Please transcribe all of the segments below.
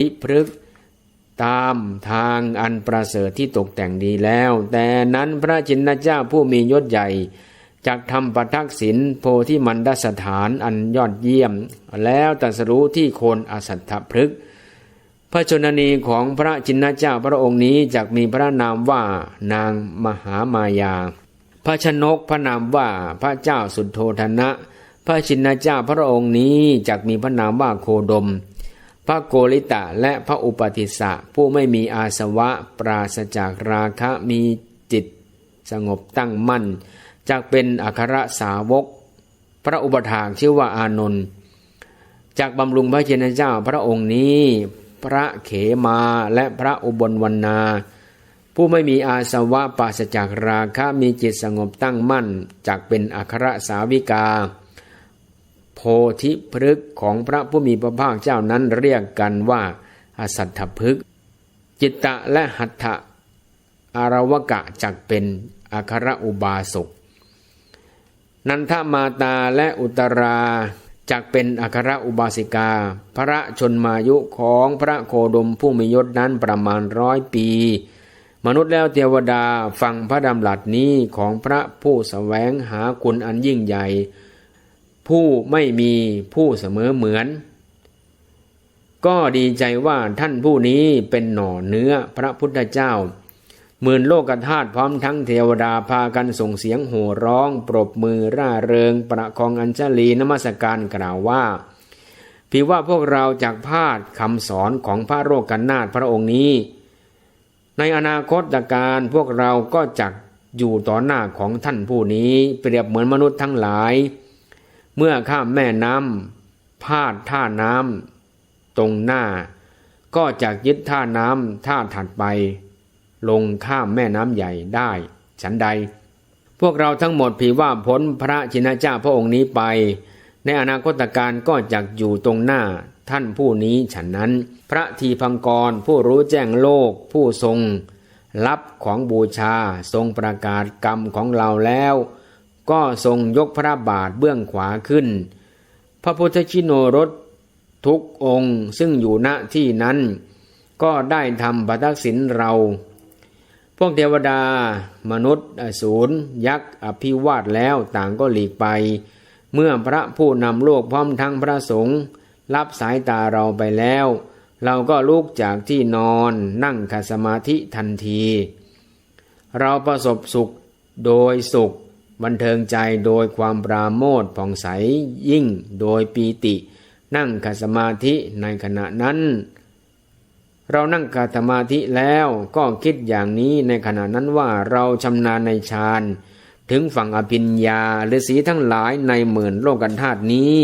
ทิพฤกตามทางอันประเสริฐที่ตกแต่งดีแล้ว แต่นั้นพระจินเจ้าผู้มียศใหญ่จากทำประทักษิณโพธิมันดสถานอันยอดเยี่ยม แล้วตรัสรู้ที่โคนอสัตถพฤกษ์พระชนนีของพระจินเจ้าพระองค์นี้จักมีพระนามว่านางมหามายา พระชนกพระนามว่าพระเจ้าสุดโทธนะ พระชินเจ้าพระองค์นี้จักมีพระนามว่าโคดม ระโกริตะและพระอุปติสะผู้ไม่มีอาสวะปราศจากราคะมีจิตสงบตั้งมั่นจากเป็นอัครสาวก พระอุปถากชื่อว่าอานนท์จากบำรุงพระเจนเจ้าพระองค์นี้ พระเขมาและพระอุบลวรรณา ผู้ไม่มีอาสวะปราศจากราคะมีจิตสงบตั้งมั่นจากเป็นอัครสาวิกา พธิพฤกษ์ของพระผู้มีพระภาคเจ้านั้นเรียกกันว่าอสัตถพฤกษ์จิตตะและหัตถะอารวกะจักเป็นอัครอุบาสกนันทมาตาและอุตราจักเป็นอัครอุบาสิกา พระชนมายุของพระโคดมผู้มียศนั้นประมาณร้อยปี มนุษย์แล้วเทวดาฟังพระดำรัสนี้ของพระผู้สแสวงหาคุณอันยิ่งใหญ่ ผู้ไม่มีผู้เสมอเหมือน ก็ดีใจว่าท่านผู้นี้เป็นหน่อเนื้อพระพุทธเจ้าหมื่นโลกธาตุพร้อมทั้งเทวดาพากันส่งเสียงโห่ร้อง ปรบมือร่าเริง ประคองอัญชลีนมัสการกล่าวว่าพี่ว่าพวกเราจากพาดคำสอนของพระโรกันนาถพระองค์นี้ ในอนาคตการพวกเราก็จักอยู่ต่อหน้าของท่านผู้นี้ เปรียบเหมือนมนุษย์ทั้งหลาย เมื่อข้ามแม่น้ำพาดท่าน้ำตรงหน้า ก็จากยึดท่าน้ำท่าถัดไป ลงข้ามแม่น้ำใหญ่ได้ ฉันใด พวกเราทั้งหมดผีว่าพ้นพระชินเจ้าพระองค์นี้ไป ในอนาคตการก็จะอยู่ตรงหน้าท่านผู้นี้ฉันนั้น พระทีพังกรผู้รู้แจ้งโลกผู้ทรงรับของบูชาทรงประกาศกรรมของเราแล้ว ก็ทรงยกพระบาทเบื้องขวาขึ้น พระพุทธชิโนรสทุกองค์ซึ่งอยู่ณที่นั้น ก็ได้ทำบัตักสินเรา พวกเทวดามนุษย์อสูรยักษ์อภิวาทแล้วต่างก็หลีกไป เมื่อพระผู้นำโลกพร้อมทั้งพระสงฆ์รับสายตาเราไปแล้ว เราก็ลุกจากที่นอนนั่งขัดสมาธิทันที เราประสบสุขโดยสุข บันเทิงใจโดยความปราโมทผ่องใสยิ่งโดยปีติ นั่งขัดสมาธิในขณะนั้น เรานั่งกาสมาธิแล้วก็คิดอย่างนี้ในขณะนั้นว่าเราชำนาญในฌานถึงฝั่งอภิญญาฤาษีทั้งหลายในหมื่นโลกันธาตุนี้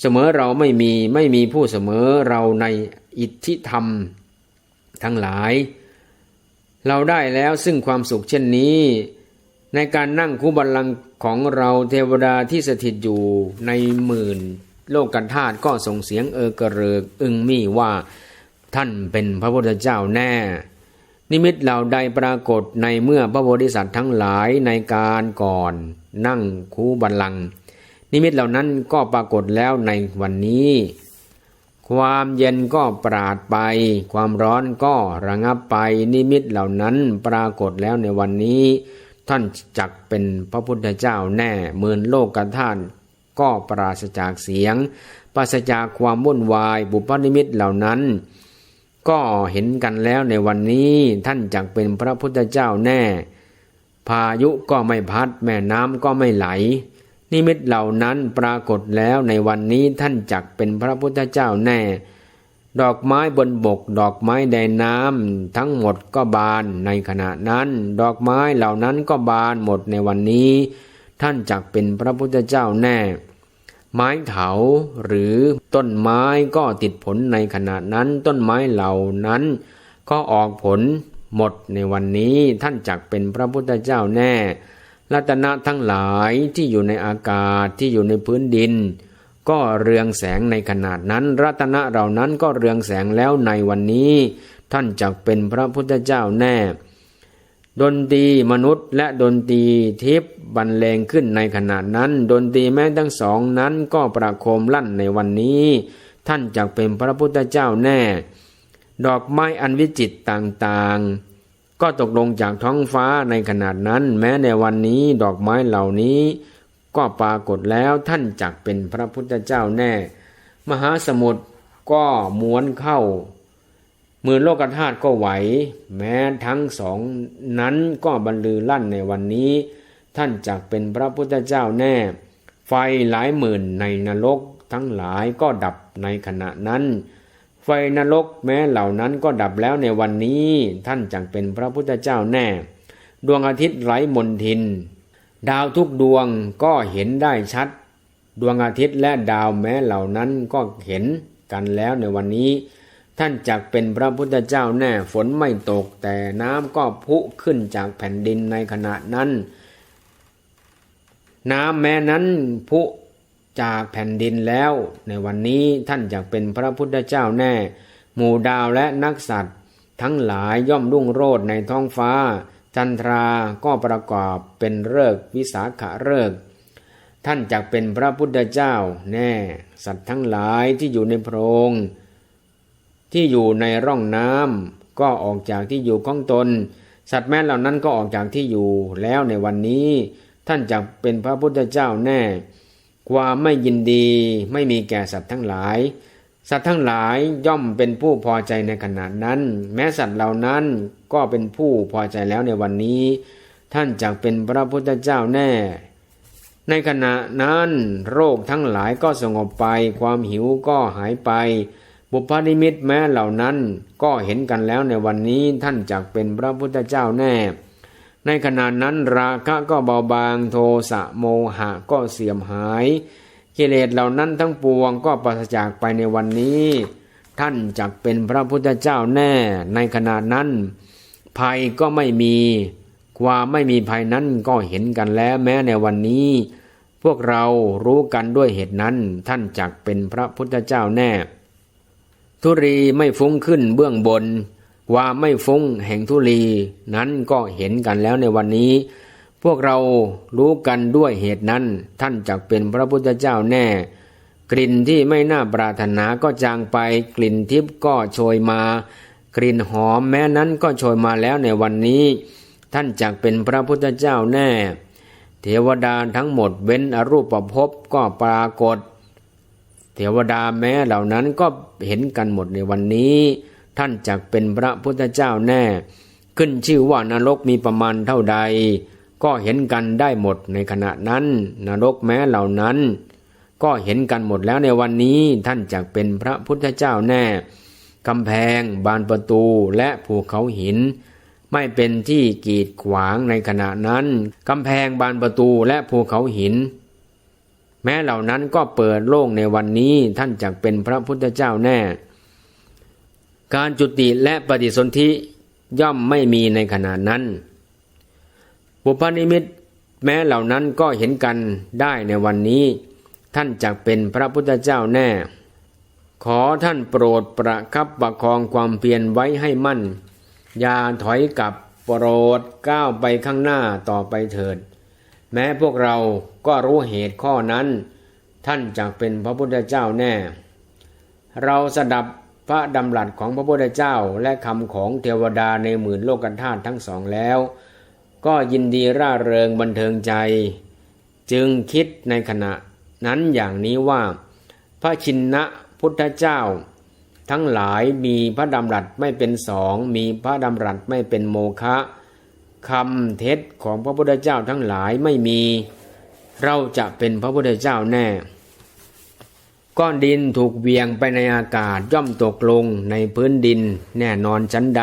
เสมอเราไม่มีไม่มีผู้เสมอเราในอิทธิธรรมทั้งหลาย เราได้แล้วซึ่งความสุขเช่นนี้ ในการนั่งคู่บัลลังของเราเทวดาที่สถิตอยู่ในหมื่น โลกกันธาตุก็ส่งเสียงเออกระเริกอึงมี่ว่าท่านเป็นพระพุทธเจ้าแน่ นิมิตเหล่าใดปรากฏในเมื่อพระโพธิสัตว์ทั้งหลายในการก่อน นั่งคูบัลลังนิมิตเหล่านั้นก็ปรากฏแล้วในวันนี้ ความเย็นก็ปราดไป ความร้อนก็ระงับไปนิมิตเหล่านั้นปรากฏแล้วในวันนี้ ท่านจักเป็นพระพุทธเจ้าแน่เมือนโลกกันท่านก็ปราศจากเสียง ปราศจากความวุ่นวายบุพนิมิตเหล่านั้น ก็เห็นกันแล้วในวันนี้ท่านจักเป็นพระพุทธเจ้าแน่ พายุก็ไม่พัด แม่น้ำก็ไม่ไหล นิมิตเหล่านั้นปรากฏแล้วในวันนี้ท่านจักเป็นพระพุทธเจ้าแน่ ดอกไม้บนบก ดอกไม้ในน้ำทั้งหมดก็บานในขณะนั้น ดอกไม้เหล่านั้นก็บานหมดในวันนี้ ท่านจักเป็นพระพุทธเจ้าแน่ ไม้เถาหรือต้นไม้ก็ติดผลในขณะนั้น ต้นไม้เหล่านั้น ก็ออกผลหมดในวันนี้ท่านจักเป็นพระพุทธเจ้าแน่รัตนะทั้งหลายที่อยู่ในอากาศที่อยู่ในพื้นดิน ก็เรืองแสงในขนาดนั้น รัตนะเหล่านั้นก็เรืองแสงแล้วในวันนี้ ท่านจักเป็นพระพุทธเจ้าแน่ ดนตรีมนุษย์และดนตรีทิพย์บรรเลงขึ้นในขณะนั้น ดนตรีแม้ทั้งสองนั้นก็ประโคมลั่นในวันนี้ ท่านจักเป็นพระพุทธเจ้าแน่ ดอกไม้อันวิจิตต่างๆ ก็ตกลงจากท้องฟ้าในขนาดนั้น แม้ในวันนี้ดอกไม้เหล่านี้ ก็ปรากฏแล้วท่านจักเป็นพระพุทธเจ้าแน่ มหาสมุทรก็ม้วนเข้ามือโลกธาตุก็ไหว แม้ทั้งสองนั้นก็บรรลือลั่นในวันนี้ ท่านจักเป็นพระพุทธเจ้าแน่ ไฟหลายหมื่นในนรกทั้งหลายก็ดับในขณะนั้น ไฟนรกแม้เหล่านั้นก็ดับแล้วในวันนี้ ท่านจักเป็นพระพุทธเจ้าแน่ ดวงอาทิตย์ไร้มนทิน ดาวทุกดวงก็เห็นได้ชัด ดวงอาทิตย์และดาวแม้เหล่านั้นก็เห็นกันแล้วในวันนี้ ท่านจักเป็นพระพุทธเจ้าแน่ฝนไม่ตกแต่น้ำก็พุขึ้นจากแผ่นดินในขณะนั้น น้ำแม้นั้นพุจากแผ่นดินแล้ว ในวันนี้ท่านจักเป็นพระพุทธเจ้าแน่ หมู่ดาวและนักสัตว์ ทั้งหลายย่อมรุ่งโรจน์ในท้องฟ้า จันทราก็ประกอบเป็นเลิกษ์วิสาขะเลิกษ์ท่านจักเป็นพระพุทธเจ้าแน่ สัตว์ทั้งหลายที่อยู่ในโพรง ที่อยู่ในร่องน้ำก็ออกจากที่อยู่ของตน สัตว์แม้เหล่านั้นก็ออกจากที่อยู่แล้วในวันนี้ ท่านจักเป็นพระพุทธเจ้าแน่ ความไม่ยินดีไม่มีแก่สัตว์ทั้งหลาย สัตว์ทั้งหลายย่อมเป็นผู้พอใจในขณะนั้น แม้สัตว์เหล่านั้นก็เป็นผู้พอใจแล้วในวันนี้ ท่านจักเป็นพระพุทธเจ้าแน่ ในขณะนั้น โรคทั้งหลายก็สงบไป ความหิวก็หายไป บุพนิมิตแม้เหล่านั้นก็เห็นกันแล้วในวันนี้ท่านจักเป็นพระพุทธเจ้าแน่ ในขณะนั้นราคะก็เบาบางโทสะโมหะก็เสื่อมหาย กิเลสเหล่านั้นทั้งปวงก็ปราศจากไปในวันนี้ ท่านจักเป็นพระพุทธเจ้าแน่ในขณะนั้น ภัยก็ไม่มีความไม่มีภัยนั้นก็เห็นกันแล้วแม้ในวันนี้ พวกเรารู้กันด้วยเหตุนั้น ท่านจักเป็นพระพุทธเจ้าแน่ ทุรีไม่ฟุ้งขึ้นเบื้องบนความไม่ฟุ้งแห่งทุลีนั้นก็เห็นกันแล้วในวันนี้ พวกเรารู้กันด้วยเหตุนั้น ท่านจักเป็นพระพุทธเจ้าแน่ กลิ่นที่ไม่น่าปรารถนาก็จางไป กลิ่นทิพย์ก็โชยมา กลิ่นหอมแม้นั้นก็โชยมาแล้วในวันนี้ ท่านจักเป็นพระพุทธเจ้าแน่ เทวดาทั้งหมดเว้นอรูปภพก็ปรากฏ เทวดาแม้เหล่านั้นก็เห็นกันหมดในวันนี้ ท่านจักเป็นพระพุทธเจ้าแน่ ขึ้นชื่อว่านรกมีประมาณเท่าใด ก็เห็นกันได้หมดในขณะนั้น นรกแม้เหล่านั้น ก็เห็นกันหมดแล้วในวันนี้ท่านจักเป็นพระพุทธเจ้าแน่กำแพง บานประตูและภูเขาหิน ไม่เป็นที่กีดขวางในขณะนั้นกำแพงบานประตูและภูเขาหิน แม้เหล่านั้นก็เปิดโล่งในวันนี้ท่านจักเป็นพระพุทธเจ้าแน่ การจุติและปฏิสนธิย่อมไม่มีในขณะนั้น บุพนิมิตแม้เหล่านั้นก็เห็นกันได้ในวันนี้ ท่านจักเป็นพระพุทธเจ้าแน่ ขอท่านโปรดประคับประคองความเพียรไว้ให้มั่น อย่าถอยกลับโปรดก้าวไปข้างหน้าต่อไปเถิด แม้พวกเราก็รู้เหตุข้อนั้น ท่านจักเป็นพระพุทธเจ้าแน่ เราสดับพระดำรัสของพระพุทธเจ้าและคำของเทวดาในหมื่นโลกธาตุทั้งสองแล้ว ก็ยินดีร่าเริงบันเทิงใจ จึงคิดในขณะนั้นอย่างนี้ว่า พระชินนะพุทธเจ้า ทั้งหลายมีพระดำรัสไม่เป็นสอง มีพระดำรัสไม่เป็นโมฆะคำเท็จของพระพุทธเจ้าทั้งหลายไม่มี เราจะเป็นพระพุทธเจ้าแน่ ก้อนดินถูกเวียงไปในอากาศย่อมตกลงในพื้นดินแน่นอนชั้นใด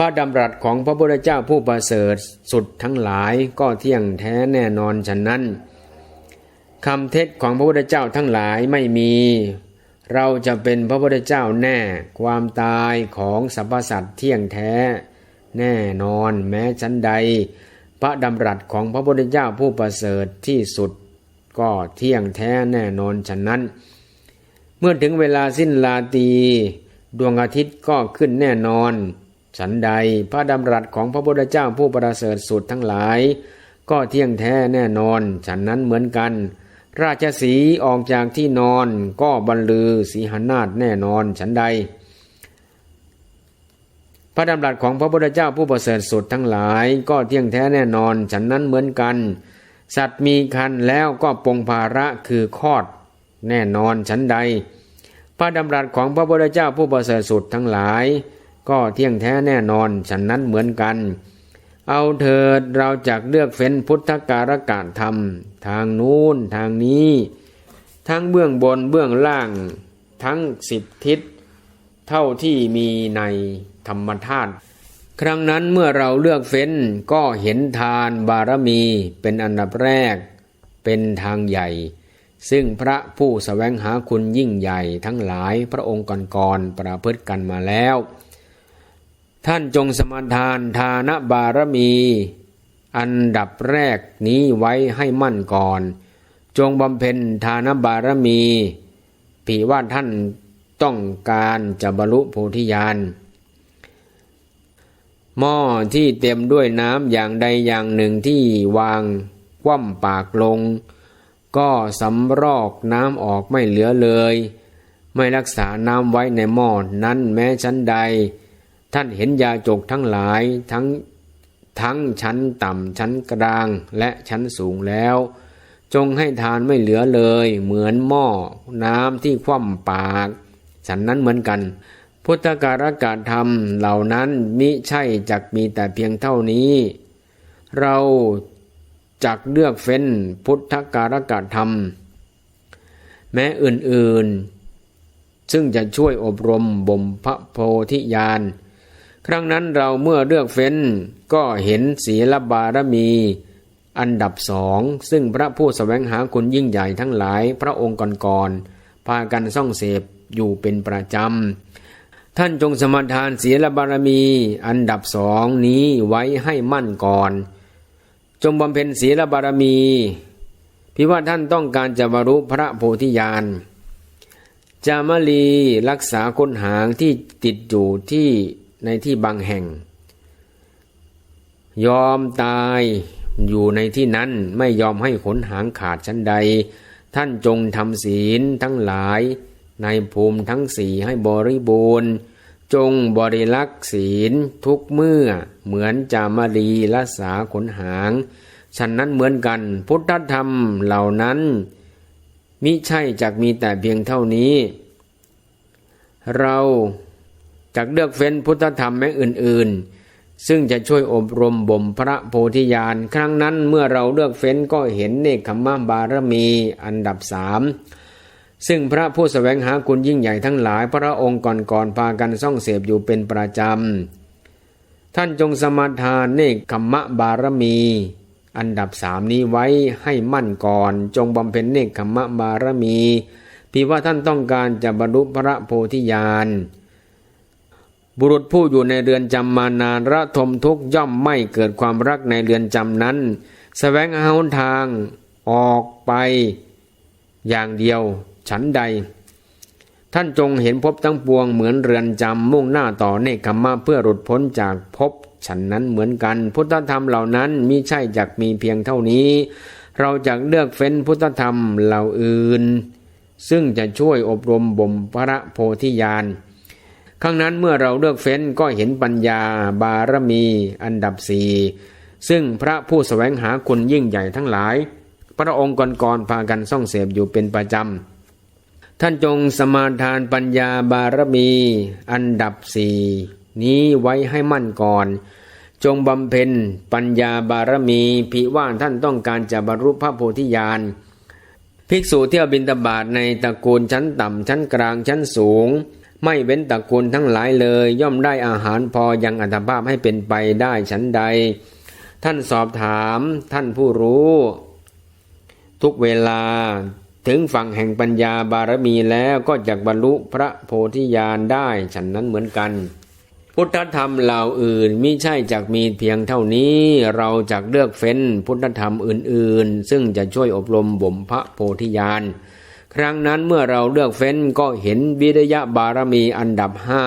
ระดำรัสของพระพุทธเจ้าผู้ประเสริฐสุดทั้งหลายก็เที่ยงแท้แน่นอนฉะนั้นคำเท็จของพระพุทธเจ้าทั้งหลายไม่มี เราจะเป็นพระพุทธเจ้าแน่ ความตายของสรรพสัตว์เที่ยงแท้ แน่นอนแม้ชั้นใด พระดำรัสของพระพุทธเจ้าผู้ประเสริฐที่สุด ก็เที่ยงแท้แน่นอนฉะนั้น เมื่อถึงเวลาสิ้นลาตี ดวงอาทิตย์ก็ขึ้นแน่นอน ฉันใดพระดำรัสของพระพุทธเจ้าผู้ประเสริฐสุดทั้งหลาย ก็เที่ยงแท้แน่นอน ฉันนั้นเหมือนกัน ราชสีออกจากที่นอนก็บรรลือสีหนาฏแน่นอนฉันใด พระดำรัสของพระพุทธเจ้าผู้ประเสริฐสุดทั้งหลาย ก็เที่ยงแท้แน่นอน ฉันนั้นเหมือนกัน สัตว์มีคันแล้วก็ปงภาระคือคลอด แน่นอนฉันใด พระดำรัสของพระพุทธเจ้าผู้ประเสริฐสุดทั้งหลาย ก็เที่ยงแท้แน่นอนฉันนั้นเหมือนกัน เอาเถิดเราจักเลือกเฟ้นพุทธการกาธรรม ทางนู้นทางนี้ ทั้งเบื้องบนเบื้องล่าง ทั้งสิบทิศ เท่าที่มีในธรรมธาตุครั้งนั้นเมื่อเราเลือกเฟ้นก็เห็นทานบารมีเป็นอันดับแรก เป็นทางใหญ่ ซึ่งพระผู้สแสวงหาคุณยิ่งใหญ่ทั้งหลายพระองค์ก่อนๆประพฤติกันมาแล้ว ท่านจงสมาทานทานบารมี อันดับแรกนี้ไว้ให้มั่นก่อน จงบำเพ็ญทานบารมีผีว่าท่านต้องการจะบรรลุโพธิญาณหม้อที่เต็มด้วยน้ำอย่างใดอย่างหนึ่งที่วางคว่ำปากลง ก็สำรอกน้ำออกไม่เหลือเลย ไม่รักษาน้ำไว้ในหม้อนั้นแม้ชั้นใด ท่านเห็นยาจกทั้งหลายทั้งทั้งชั้นต่ำชั้นกลางและชั้นสูงแล้ว จงให้ทานไม่เหลือเลย เหมือนหม้อน้ำที่คว่ำปาก ฉันนั้นเหมือนกัน พุทธการกาธรรมเหล่านั้นมิใช่จักมีแต่เพียงเท่านี้ เราจักเลือกเฟ้นพุทธการกาธรรม แม้อื่นๆ ซึ่งจะช่วยอบรมบ่มพระโพธิญาณ ครั้งนั้นเราเมื่อเลือกเฟ้นก็เห็นศีลบารมี อันดับสองซึ่งพระผู้สแสวงหาคุณยิ่งใหญ่ทั้งหลายพระองค์ก่อนๆพากันส่องเสพอยู่เป็นประจำ ท่านจงสมทานศีลบารมี อันดับสองนี้ไว้ให้มั่นก่อน จงบำเพ็ญศีลบารมีพิว่าท่านต้องการจะบรรลุพระโพธิญาณจามลีรักษาคนหางที่ติดอยู่ที่ ในที่บางแห่ง ยอมตายอยู่ในที่นั้นไม่ยอมให้ขนหางขาดชั้นใด ท่านจงทำศีลทั้งหลาย ในภูมิทั้งสี่ให้บริบูรณ์จงบริลักษ์ศีลทุกเมื่อเหมือนจามารีรักษาขนหาง ฉันนั้นเหมือนกัน พุทธธรรมเหล่านั้น มิใช่จักมีแต่เพียงเท่านี้ เรา จักเลือกเฟ้นพุทธธรรมแม้อื่น ๆ ซึ่งจะช่วยอบรมบ่มพระโพธิญาณครั้งนั้นเมื่อเราเลือกเฟ้นก็เห็นเนคขมะบารมีอันดับสามซึ่งพระผู้สแสวงหาคุณยิ่งใหญ่ทั้งหลายพระองค์ก่อนๆพากันซ่องเสพอยู่เป็นประจำ ท่านจงสมาทานเนคขมะบารมี อันดับสามนี้ไว้ให้มั่นก่อน จงบำเพ็ญเนคขมะบารมีพี่ว่าท่านต้องการจะบรรลุพระโพธิญาณ บุรุษผู้อยู่ในเรือนจำมานานระทมทุกย่อมไม่เกิดความรักในเรือนจำนั้นสแสวงหาหนทางออกไป อย่างเดียวฉันใด ท่านจงเห็นภพทั้งปวงเหมือนเรือนจำมุ่งหน้าต่อเนคขมมะเพื่อหลุดพ้นจากภพฉันนั้นเหมือนกัน พุทธธรรมเหล่านั้นมิใช่จักมีเพียงเท่านี้ เราจะเลือกเฟ้นพุทธธรรมเหล่าอื่น ซึ่งจะช่วยอบรมบ่มพระโพธิญาณ ครั้งนั้นเมื่อเราเลือกเฟ้นก็เห็นปัญญาบารมี อันดับสี่ซึ่งพระผู้สแสวงหาคุณยิ่งใหญ่ทั้งหลาย พระองค์ก่อนๆพากันส่องเสพอยู่เป็นประจำ ท่านจงสมาทานปัญญาบารมี อันดับสี่นี้ไว้ให้มั่นก่อน จงบำเพ็ญปัญญาบารมีพิว่าท่านต้องการจะบรรลุพระโพธิญาณภิกษุเที่ยวบินตบาทในตระกูลชั้นต่ำชั้นกลางชั้นสูง ไม่เว้นตระกูลทั้งหลายเลย ย่อมได้อาหารพอยังอัตภาพให้เป็นไปได้ชั้นใด ท่านสอบถามท่านผู้รู้ ทุกเวลาถึงฝั่งแห่งปัญญาบารมีแล้วก็จะบรรลุพระโพธิญาณได้ฉันนั้นเหมือนกัน พุทธธรรมเหล่าอื่นมิใช่จักมีเพียงเท่านี้เราจักเลือกเฟ้นพุทธธรรมอื่น ๆ ซึ่งจะช่วยอบรมบ่มพระโพธิญาณ ครั้งนั้นเมื่อเราเลือกเฟ้นก็เห็นวิริยะบารมีอันดับห้า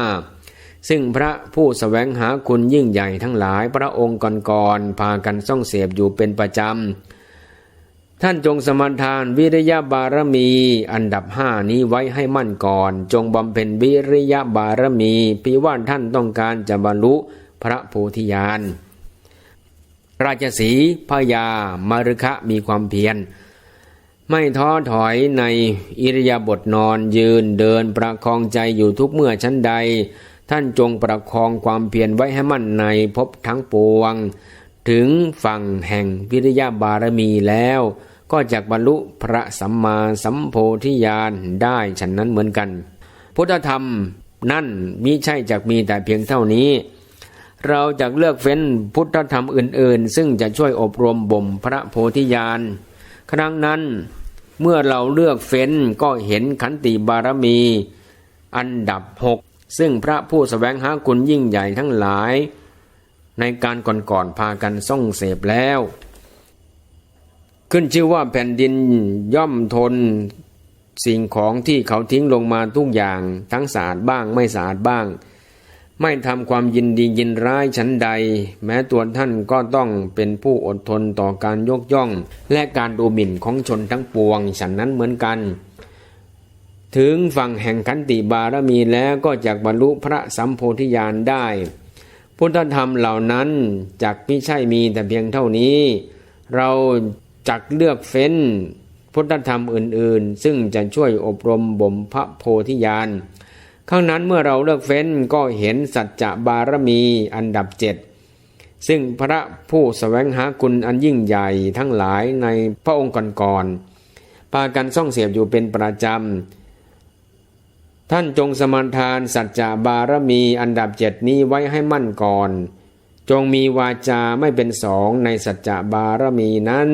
ซึ่งพระผู้สแสวงหาคุณยิ่งใหญ่ทั้งหลายพระองค์ก่อนๆพากันส่องเสพอยู่เป็นประจำ ท่านจงสมทานวิริยะบารมีอันดับห้านี้ไว้ให้มั่นก่อน จงบำเพ็ญวิริยะบารมีพิว่าท่านต้องการจะบรรลุพระโพธิญาณราชสีพญามรุคะมีความเพียร ไม่ท้อถอยในอิริยาบถนอนยืนเดินประคองใจอยู่ทุกเมื่อชั้นใด ท่านจงประคองความเพียรไว้ให้มั่นในภพทั้งปวง ถึงฝั่งแห่งวิริยะบารมีแล้ว ก็จะบรรลุพระสัมมาสัมโพธิญาณได้ฉันนั้นเหมือนกัน พุทธธรรมนั่นมิใช่จักมีแต่เพียงเท่านี้ เราจะเลือกเฟ้นพุทธธรรมอื่น ๆ ซึ่งจะช่วยอบรมบ่มพระโพธิญาณ ครั้งนั้นเมื่อเราเลือกเฟ้นก็เห็นขันติบารมี อันดับหกซึ่งพระผู้สแสวงหาคุณยิ่งใหญ่ทั้งหลาย ในการก่อนๆพากันส่องเสพแล้ว ขึ้นชื่อว่าแผ่นดินย่อมทนสิ่งของที่เขาทิ้งลงมาทุกอย่างทั้งสะอาดบ้างไม่สะอาดบ้าง ไม่ทำความยินดียินร้ายชั้นใด แม้ตัวท่านก็ต้องเป็นผู้อดทนต่อการยกย่อง และการดูหมิ่นของชนทั้งปวงฉันนั้นเหมือนกัน ถึงฝั่งแห่งขันติบารมีแล้วก็จะบรรลุพระสัมโพธิญาณได้ พุทธธรรมเหล่านั้นจักไม่ใช่มีแต่เพียงเท่านี้ เราจักเลือกเฟ้นพุทธธรรมอื่นๆ ซึ่งจะช่วยอบรมบ่มพระโพธิญาณ ข้างนั้นเมื่อเราเลือกเฟ้นก็เห็นสัจจะบารมีอันดับเจ็ดซึ่งพระผู้สแสวงหาคุณอันยิ่งใหญ่ทั้งหลายในพระองค์ก่อนๆพากันส่องเสียบอยู่เป็นประจำ ท่านจงสมานทานสัจจะบารมีอันดับเจ็ดนี้ไว้ให้มั่นก่อน จงมีวาจาไม่เป็นสองในสัจจะบารมีนั้น